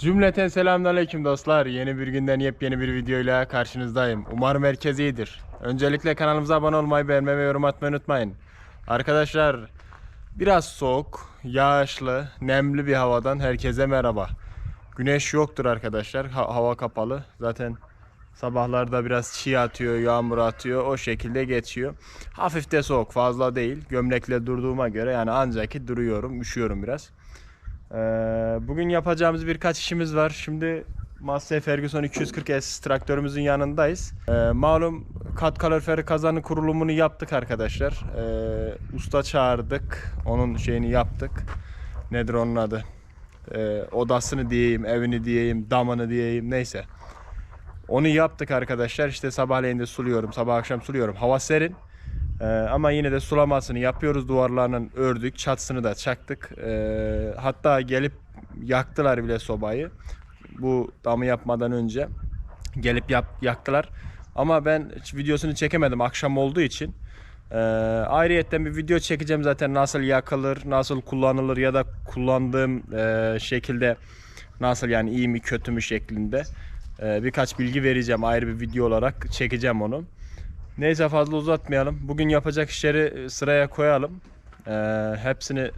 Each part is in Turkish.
Cümleten selamünaleyküm dostlar. Yeni bir günden yepyeni bir videoyla karşınızdayım. Umarım herkes iyidir. Öncelikle kanalımıza abone olmayı, beğenmeyi ve yorum atmayı unutmayın. Arkadaşlar biraz soğuk, yağışlı, nemli bir havadan herkese merhaba. Güneş yoktur arkadaşlar. Ha- hava kapalı. Zaten sabahlarda biraz çiğ atıyor, yağmur atıyor. O şekilde geçiyor. Hafif de soğuk, fazla değil. Gömlekle durduğuma göre yani ancak ki duruyorum, üşüyorum biraz. Ee, bugün yapacağımız birkaç işimiz var. Şimdi Massey Ferguson 240S traktörümüzün yanındayız. Ee, malum kat kaloriferi kazanı kurulumunu yaptık arkadaşlar. Ee, usta çağırdık. Onun şeyini yaptık. Nedir onun adı? Ee, odasını diyeyim, evini diyeyim, damını diyeyim neyse. Onu yaptık arkadaşlar. İşte sabahleyin de suluyorum. Sabah akşam suluyorum. Hava serin. Ee, ama yine de sulamasını yapıyoruz. Duvarlarının ördük. Çatısını da çaktık. Ee, hatta gelip yaktılar bile sobayı. Bu damı yapmadan önce gelip yap, yaktılar. Ama ben videosunu çekemedim akşam olduğu için. Ee, ayrıyetten bir video çekeceğim zaten nasıl yakılır, nasıl kullanılır ya da kullandığım e, şekilde nasıl yani iyi mi kötü mü şeklinde e, birkaç bilgi vereceğim ayrı bir video olarak çekeceğim onu. Neyse fazla uzatmayalım. Bugün yapacak işleri e, sıraya koyalım. Ee, hepsini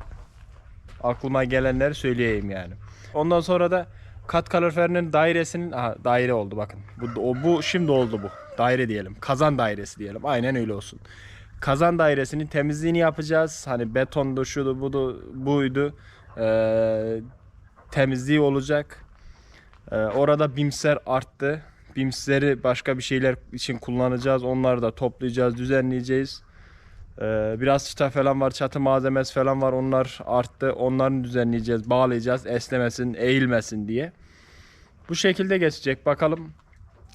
aklıma gelenleri söyleyeyim yani. Ondan sonra da kat kaloriferinin dairesinin aha, daire oldu bakın. Bu o bu şimdi oldu bu. Daire diyelim. Kazan dairesi diyelim. Aynen öyle olsun. Kazan dairesinin temizliğini yapacağız. Hani betondu, şudu, budu, buydu. Ee, temizliği olacak. Ee, orada bimser arttı. Bimsleri başka bir şeyler için kullanacağız. Onları da toplayacağız, düzenleyeceğiz. Ee, biraz çıta falan var, çatı malzemesi falan var. Onlar arttı. Onları düzenleyeceğiz, bağlayacağız. Esnemesin, eğilmesin diye. Bu şekilde geçecek. Bakalım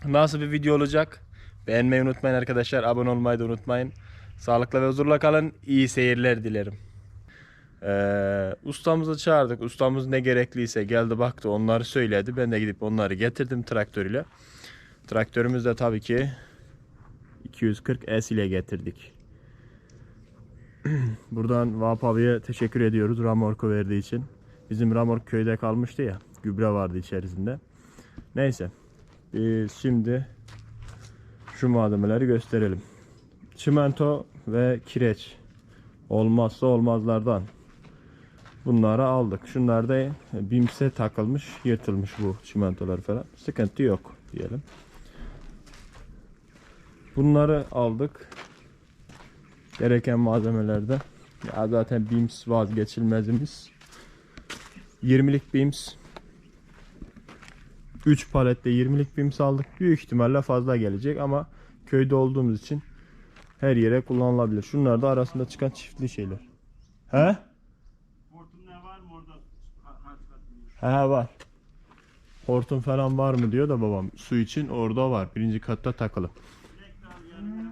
nasıl bir video olacak. Beğenmeyi unutmayın arkadaşlar. Abone olmayı da unutmayın. Sağlıkla ve huzurla kalın. İyi seyirler dilerim. Ee, ustamızı çağırdık. Ustamız ne gerekliyse geldi baktı onları söyledi. Ben de gidip onları getirdim traktörüyle. Traktörümüz de tabii ki 240S ile getirdik. Buradan Vahap abiye teşekkür ediyoruz Ramorku verdiği için. Bizim Ramork köyde kalmıştı ya. Gübre vardı içerisinde. Neyse. Şimdi şu malzemeleri gösterelim. Çimento ve kireç. Olmazsa olmazlardan. Bunları aldık. Şunlar da bimse takılmış, yırtılmış bu çimentolar falan. Sıkıntı yok diyelim. Bunları aldık. Gereken malzemelerde. Ya zaten bims vazgeçilmezimiz. 20'lik bims. 3 palette 20'lik bims aldık. Büyük ihtimalle fazla gelecek ama köyde olduğumuz için her yere kullanılabilir. Şunlar da arasında çıkan çiftli şeyler. He? Hortum ne var mı orada? He var. Hortum falan var mı diyor da babam. Su için orada var. Birinci katta takılı. Direkt al yani.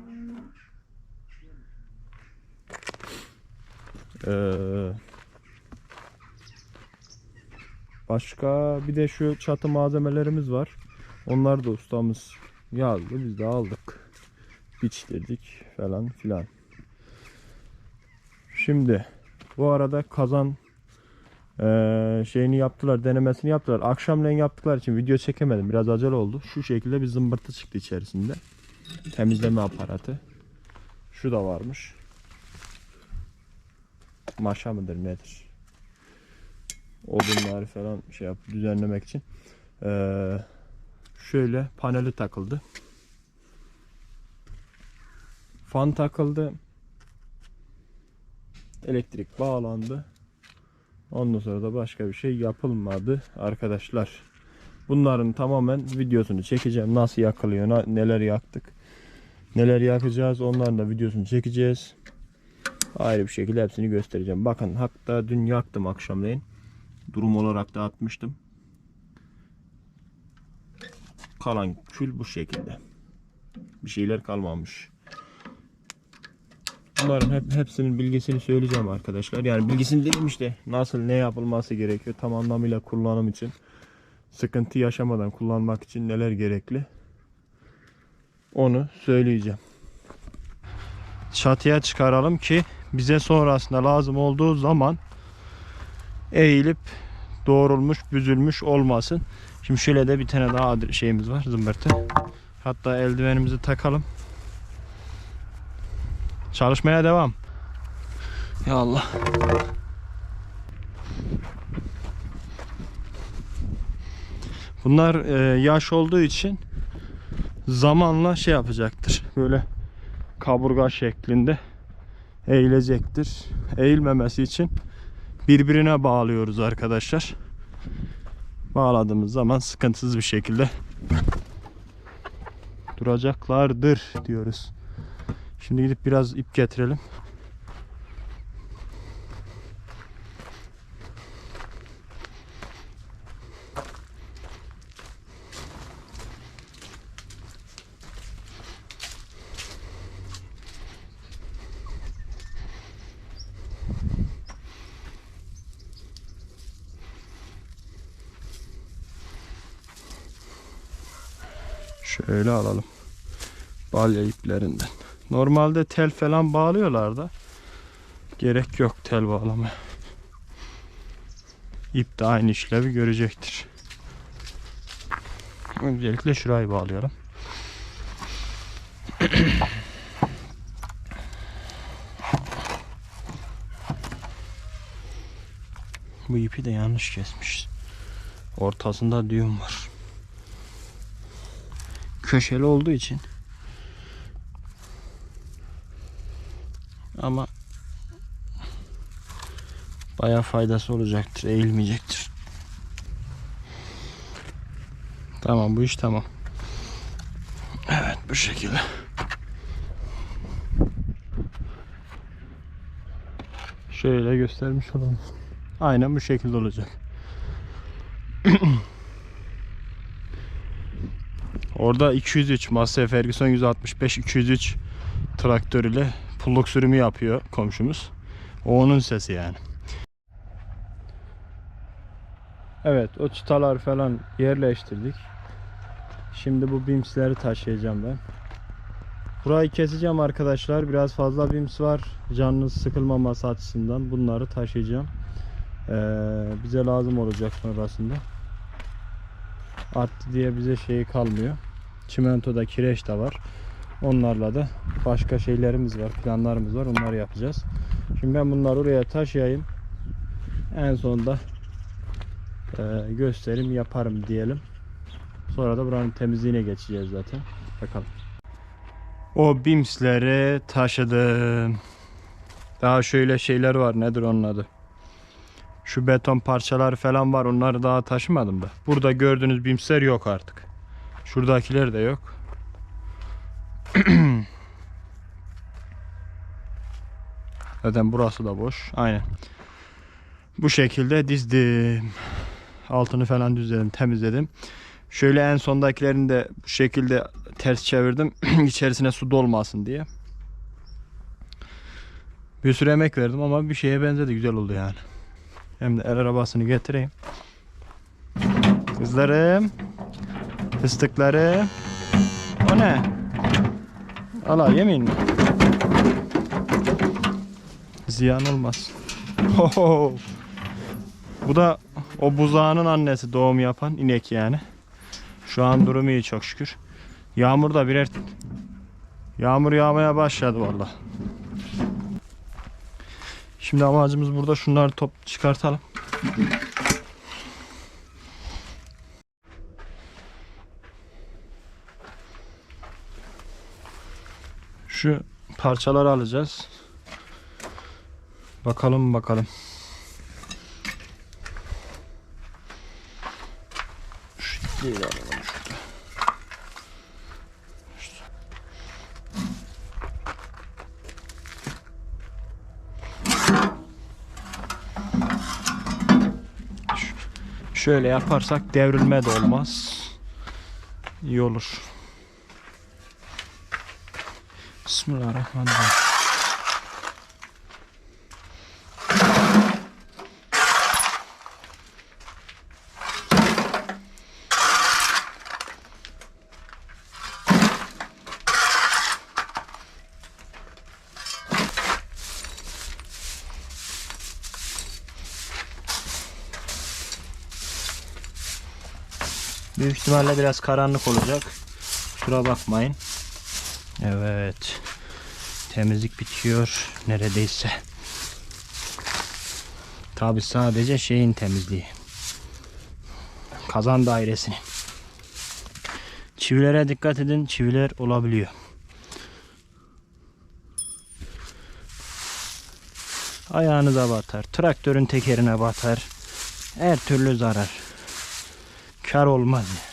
Ee, başka bir de şu çatı malzemelerimiz var. Onlar da ustamız yazdı. Biz de aldık. Biçtirdik falan filan. Şimdi bu arada kazan eee, şeyini yaptılar, denemesini yaptılar. Akşamleyin yaptıkları için video çekemedim. Biraz acele oldu. Şu şekilde bir zımbırtı çıktı içerisinde. Temizleme aparatı. Şu da varmış. Maşa mıdır nedir? Odunları falan şey yap düzenlemek için. Ee, şöyle paneli takıldı. Fan takıldı. Elektrik bağlandı. Ondan sonra da başka bir şey yapılmadı arkadaşlar. Bunların tamamen videosunu çekeceğim. Nasıl yakılıyor, neler yaktık. Neler yakacağız onların da videosunu çekeceğiz. Ayrı bir şekilde hepsini göstereceğim. Bakın hatta dün yaktım akşamleyin. Durum olarak da atmıştım. Kalan kül bu şekilde. Bir şeyler kalmamış. Bunların hep, hepsinin bilgisini söyleyeceğim arkadaşlar. Yani bilgisini dedim işte nasıl ne yapılması gerekiyor tam anlamıyla kullanım için. Sıkıntı yaşamadan kullanmak için neler gerekli. Onu söyleyeceğim. Çatıya çıkaralım ki bize sonrasında lazım olduğu zaman eğilip doğrulmuş, büzülmüş olmasın. Şimdi şöyle de bir tane daha şeyimiz var zımbırtı. Hatta eldivenimizi takalım. Çalışmaya devam. Ya Allah. Bunlar e, yaş olduğu için zamanla şey yapacaktır. Böyle kaburga şeklinde eğilecektir. Eğilmemesi için birbirine bağlıyoruz arkadaşlar. Bağladığımız zaman sıkıntısız bir şekilde duracaklardır diyoruz. Şimdi gidip biraz ip getirelim. Şöyle alalım. Balya iplerinden. Normalde tel falan bağlıyorlar da gerek yok tel bağlamaya. İp de aynı işlevi görecektir. Öncelikle şurayı bağlayalım. Bu ipi de yanlış kesmiş. Ortasında düğüm var. Köşeli olduğu için ama bayağı faydası olacaktır. Eğilmeyecektir. Tamam bu iş tamam. Evet bu şekilde. Şöyle göstermiş olalım. Aynen bu şekilde olacak. Orada 203 Massey Ferguson 165 203 traktör ile pulluk sürümü yapıyor komşumuz. O onun sesi yani. Evet o çıtalar falan yerleştirdik. Şimdi bu bimsleri taşıyacağım ben. Burayı keseceğim arkadaşlar. Biraz fazla bims var. Canınız sıkılmaması açısından bunları taşıyacağım. Ee, bize lazım olacak sonrasında. Arttı diye bize şeyi kalmıyor. Çimentoda kireç de var. Onlarla da başka şeylerimiz var, planlarımız var. Onları yapacağız. Şimdi ben bunları oraya taşıyayım. En sonunda e, gösterim yaparım diyelim. Sonra da buranın temizliğine geçeceğiz zaten. Bakalım. O bimsleri taşıdım. Daha şöyle şeyler var. Nedir onun adı? Şu beton parçaları falan var. Onları daha taşımadım da. Burada gördüğünüz bimsler yok artık. Şuradakiler de yok. Zaten burası da boş. Aynen. Bu şekilde dizdim. Altını falan düzledim, temizledim. Şöyle en sondakilerini de bu şekilde ters çevirdim. İçerisine su dolmasın diye. Bir sürü emek verdim ama bir şeye benzedi. Güzel oldu yani. Hem de el arabasını getireyim. Kızlarım. Fıstıklarım. O ne? Allah yemin mi? Ziyan olmaz. Hoho. Bu da o buzağının annesi doğum yapan inek yani. Şu an durumu iyi çok şükür. Yağmur da birer Yağmur yağmaya başladı valla. Şimdi amacımız burada şunları top çıkartalım. Şu parçaları alacağız. Bakalım bakalım. Şu ipliği alalım şurada. Şöyle yaparsak devrilme de olmaz. İyi olur. Bismillahirrahmanirrahim. Büyük ihtimalle biraz karanlık olacak. Kusura bakmayın. Evet. Temizlik bitiyor neredeyse. Tabi sadece şeyin temizliği. Kazan dairesini. Çivilere dikkat edin. Çiviler olabiliyor. Ayağınıza batar. Traktörün tekerine batar. Her türlü zarar. Kar olmaz yani.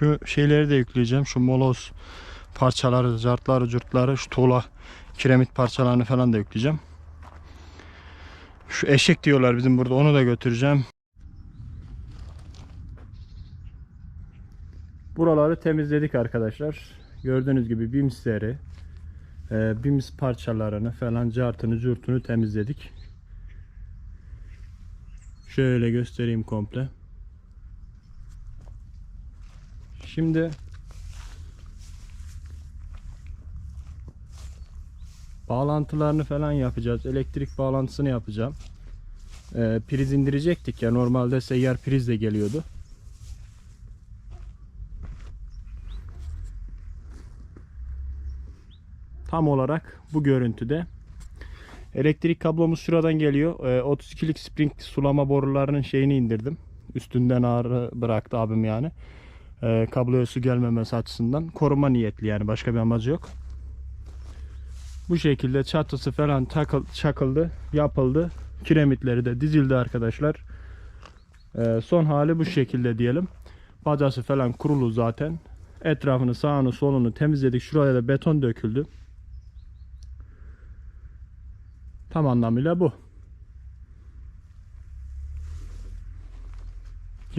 Şu şeyleri de yükleyeceğim. Şu moloz parçaları, cartları, curtları, şu tuğla kiremit parçalarını falan da yükleyeceğim. Şu eşek diyorlar bizim burada onu da götüreceğim. Buraları temizledik arkadaşlar. Gördüğünüz gibi bimsleri, e, bims parçalarını falan cartını curtunu temizledik. Şöyle göstereyim komple. Şimdi bağlantılarını falan yapacağız. Elektrik bağlantısını yapacağım. Ee, priz indirecektik ya normalde seyyar priz de geliyordu. Tam olarak bu görüntüde. Elektrik kablomuz şuradan geliyor. Ee, 32'lik spring sulama borularının şeyini indirdim. Üstünden ağrı bıraktı abim yani. Ee, kabloya su gelmemesi açısından. Koruma niyetli yani başka bir amacı yok. Bu şekilde çatısı falan takıl, çakıldı, yapıldı. Kiremitleri de dizildi arkadaşlar. Ee, son hali bu şekilde diyelim. Bacası falan kurulu zaten. Etrafını sağını solunu temizledik. Şuraya da beton döküldü. Tam anlamıyla bu.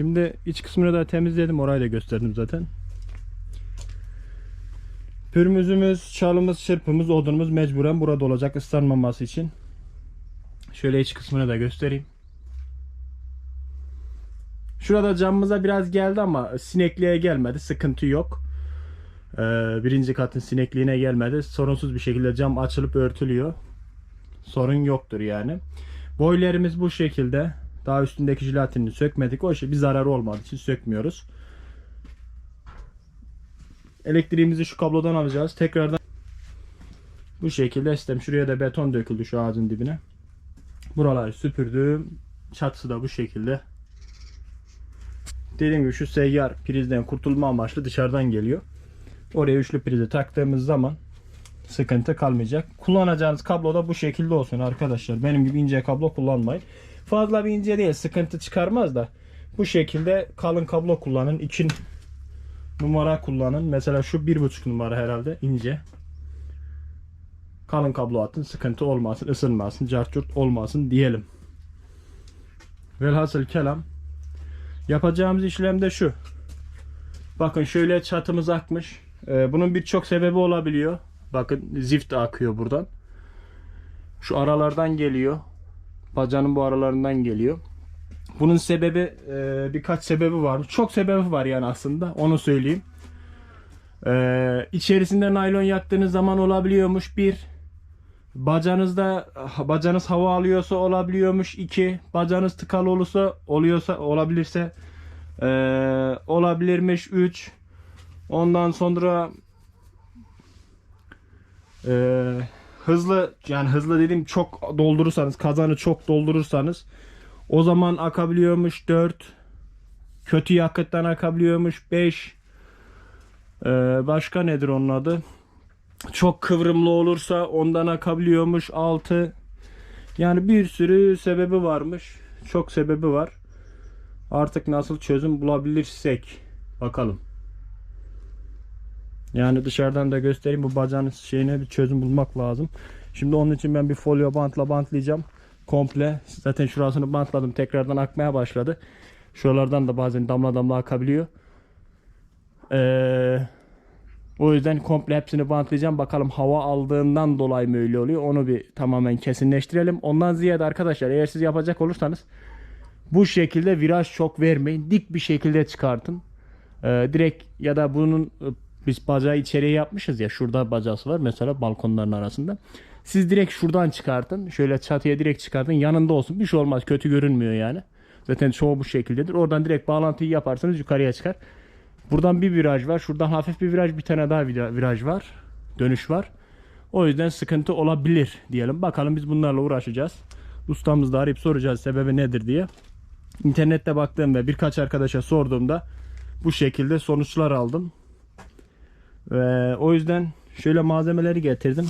Şimdi iç kısmını da temizledim. Orayı da gösterdim zaten. Pürmüzümüz, çalımız, çırpımız, odunumuz mecburen burada olacak ıslanmaması için. Şöyle iç kısmını da göstereyim. Şurada camımıza biraz geldi ama sinekliğe gelmedi. Sıkıntı yok. Ee, birinci katın sinekliğine gelmedi. Sorunsuz bir şekilde cam açılıp örtülüyor. Sorun yoktur yani. Boylarımız bu şekilde. Daha üstündeki jelatinini sökmedik. O şey bir zararı olmadığı için sökmüyoruz. Elektriğimizi şu kablodan alacağız. Tekrardan bu şekilde sistem. Şuraya da beton döküldü şu ağacın dibine. Buraları süpürdüm. Çatısı da bu şekilde. Dediğim gibi şu seyyar prizden kurtulma amaçlı dışarıdan geliyor. Oraya üçlü prizi taktığımız zaman sıkıntı kalmayacak. Kullanacağınız kablo da bu şekilde olsun arkadaşlar. Benim gibi ince kablo kullanmayın. Fazla bir ince değil sıkıntı çıkarmaz da bu şekilde kalın kablo kullanın. 2 numara kullanın. Mesela şu 1.5 numara herhalde ince. Kalın kablo atın sıkıntı olmasın, ısınmasın, cartçurt olmasın diyelim. Velhasıl kelam yapacağımız işlem de şu. Bakın şöyle çatımız akmış. Ee, bunun birçok sebebi olabiliyor. Bakın zift akıyor buradan. Şu aralardan geliyor. Bacanın bu aralarından geliyor. Bunun sebebi e, birkaç sebebi var. Çok sebebi var yani aslında. Onu söyleyeyim. E, içerisinde naylon yaktığınız zaman olabiliyormuş. Bir, bacanızda bacanız hava alıyorsa olabiliyormuş. İki, bacanız tıkalı olursa oluyorsa olabilirse e, olabilirmiş. Üç, ondan sonra e, hızlı yani hızlı dediğim çok doldurursanız kazanı çok doldurursanız o zaman akabiliyormuş 4 kötü yakıttan akabiliyormuş 5 ee, başka nedir onun adı? Çok kıvrımlı olursa ondan akabiliyormuş 6 yani bir sürü sebebi varmış çok sebebi var. Artık nasıl çözüm bulabilirsek bakalım yani dışarıdan da göstereyim bu bacağın şeyine bir çözüm bulmak lazım. Şimdi onun için ben bir folyo bantla bantlayacağım. Komple. Zaten şurasını bantladım. Tekrardan akmaya başladı. Şuralardan da bazen damla damla akabiliyor. Ee, o yüzden komple hepsini bantlayacağım. Bakalım hava aldığından dolayı mı öyle oluyor. Onu bir tamamen kesinleştirelim. Ondan ziyade arkadaşlar eğer siz yapacak olursanız bu şekilde viraj çok vermeyin. Dik bir şekilde çıkartın. Ee, direkt ya da bunun biz bacağı içeriye yapmışız ya. Şurada bacası var mesela balkonların arasında. Siz direkt şuradan çıkartın. Şöyle çatıya direkt çıkartın. Yanında olsun. Bir şey olmaz. Kötü görünmüyor yani. Zaten çoğu bu şekildedir. Oradan direkt bağlantıyı yaparsanız yukarıya çıkar. Buradan bir viraj var. Şuradan hafif bir viraj, bir tane daha vira- viraj var. Dönüş var. O yüzden sıkıntı olabilir diyelim. Bakalım biz bunlarla uğraşacağız. Ustamızı da arayıp soracağız sebebi nedir diye. İnternette baktığım ve birkaç arkadaşa sorduğumda bu şekilde sonuçlar aldım. Ve o yüzden şöyle malzemeleri getirdim.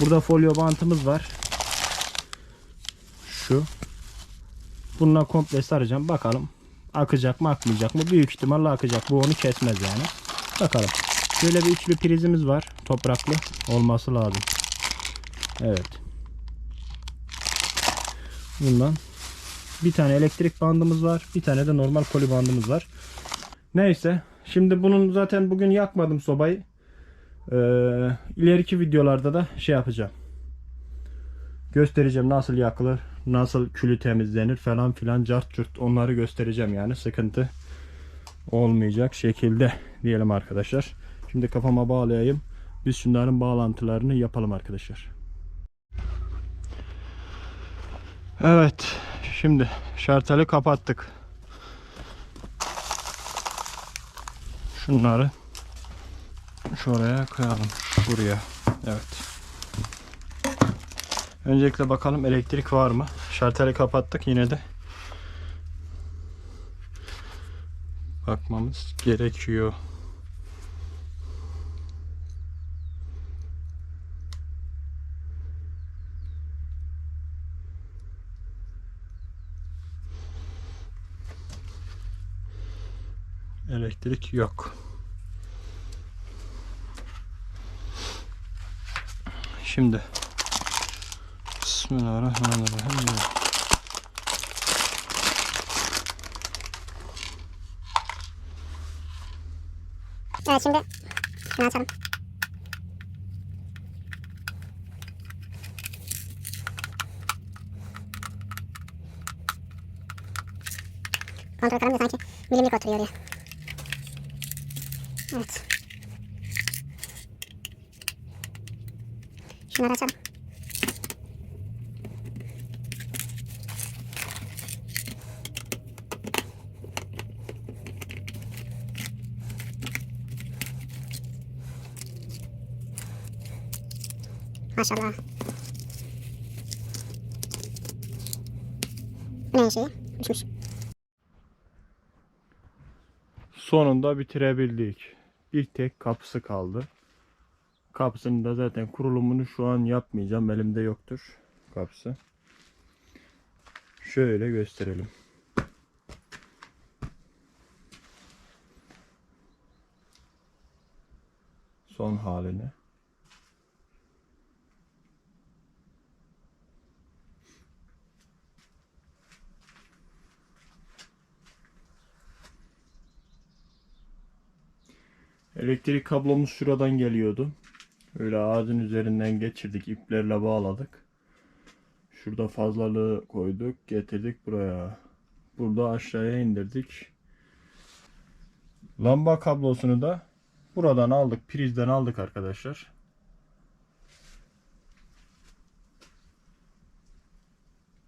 Burada folyo bantımız var. Şu. Bununla komple saracağım. Bakalım akacak mı akmayacak mı? Büyük ihtimalle akacak. Bu onu kesmez yani. Bakalım. Şöyle bir üçlü prizimiz var. Topraklı olması lazım. Evet. Bundan bir tane elektrik bandımız var. Bir tane de normal koli bandımız var. Neyse. Şimdi bunun zaten bugün yakmadım sobayı. Ee, ileriki videolarda da şey yapacağım. Göstereceğim nasıl yakılır, nasıl külü temizlenir falan filan cart curt onları göstereceğim yani sıkıntı olmayacak şekilde diyelim arkadaşlar. Şimdi kafama bağlayayım. Biz şunların bağlantılarını yapalım arkadaşlar. Evet. Şimdi şarteli kapattık. Şunları şuraya koyalım. Şuraya. Evet. Öncelikle bakalım elektrik var mı? Şarteli kapattık yine de. Bakmamız gerekiyor. Elektrik yok. Şimdi Bismillahirrahmanirrahim. Evet şimdi şunu açalım. Kontrol kalemde sanki milimlik oturuyor ya. Evet. Şunları açalım. Maşallah. Ne şeyi? Uçmuş. Sonunda bitirebildik. Bir tek kapısı kaldı. Kapısını da zaten kurulumunu şu an yapmayacağım. Elimde yoktur kapısı. Şöyle gösterelim. Son halini. Elektrik kablomuz şuradan geliyordu. Öyle ağacın üzerinden geçirdik, iplerle bağladık. Şurada fazlalığı koyduk, getirdik buraya. Burada aşağıya indirdik. Lamba kablosunu da buradan aldık, prizden aldık arkadaşlar.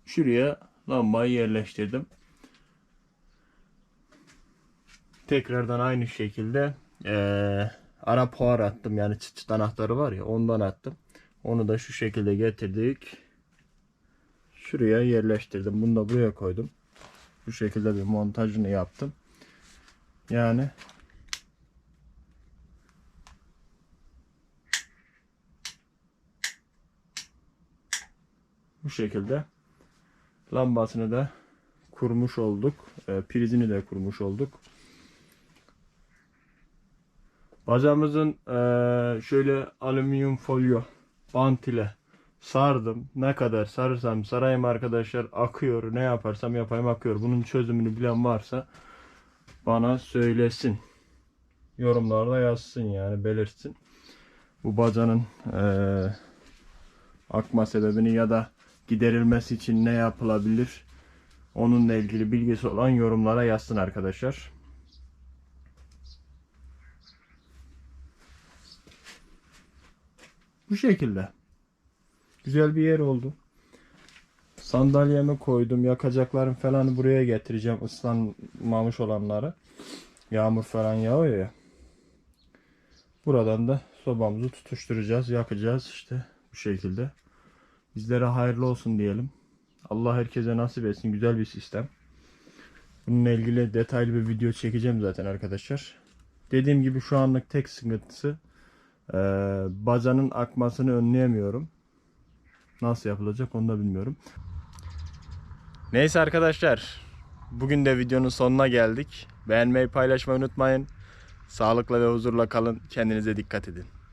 Şuraya lambayı yerleştirdim. Tekrardan aynı şekilde eee ara puar attım yani çıt çıt anahtarı var ya ondan attım. Onu da şu şekilde getirdik. Şuraya yerleştirdim. Bunu da buraya koydum. Bu şekilde bir montajını yaptım. Yani bu şekilde lambasını da kurmuş olduk. E, prizini de kurmuş olduk. Bacamızın eee, şöyle alüminyum folyo bant ile sardım. Ne kadar sarırsam sarayım arkadaşlar akıyor. Ne yaparsam yapayım akıyor. Bunun çözümünü bilen varsa bana söylesin. Yorumlarda yazsın yani belirtsin. Bu bacanın eee, akma sebebini ya da giderilmesi için ne yapılabilir? Onunla ilgili bilgisi olan yorumlara yazsın arkadaşlar. Bu şekilde. Güzel bir yer oldu. Sandalyemi koydum. Yakacaklarım falan buraya getireceğim. ıslanmamış olanları. Yağmur falan yağıyor ya. Buradan da sobamızı tutuşturacağız. Yakacağız işte bu şekilde. Bizlere hayırlı olsun diyelim. Allah herkese nasip etsin. Güzel bir sistem. Bununla ilgili detaylı bir video çekeceğim zaten arkadaşlar. Dediğim gibi şu anlık tek sıkıntısı eee bacanın akmasını önleyemiyorum. Nasıl yapılacak onu da bilmiyorum. Neyse arkadaşlar. Bugün de videonun sonuna geldik. Beğenmeyi paylaşmayı unutmayın. Sağlıkla ve huzurla kalın. Kendinize dikkat edin.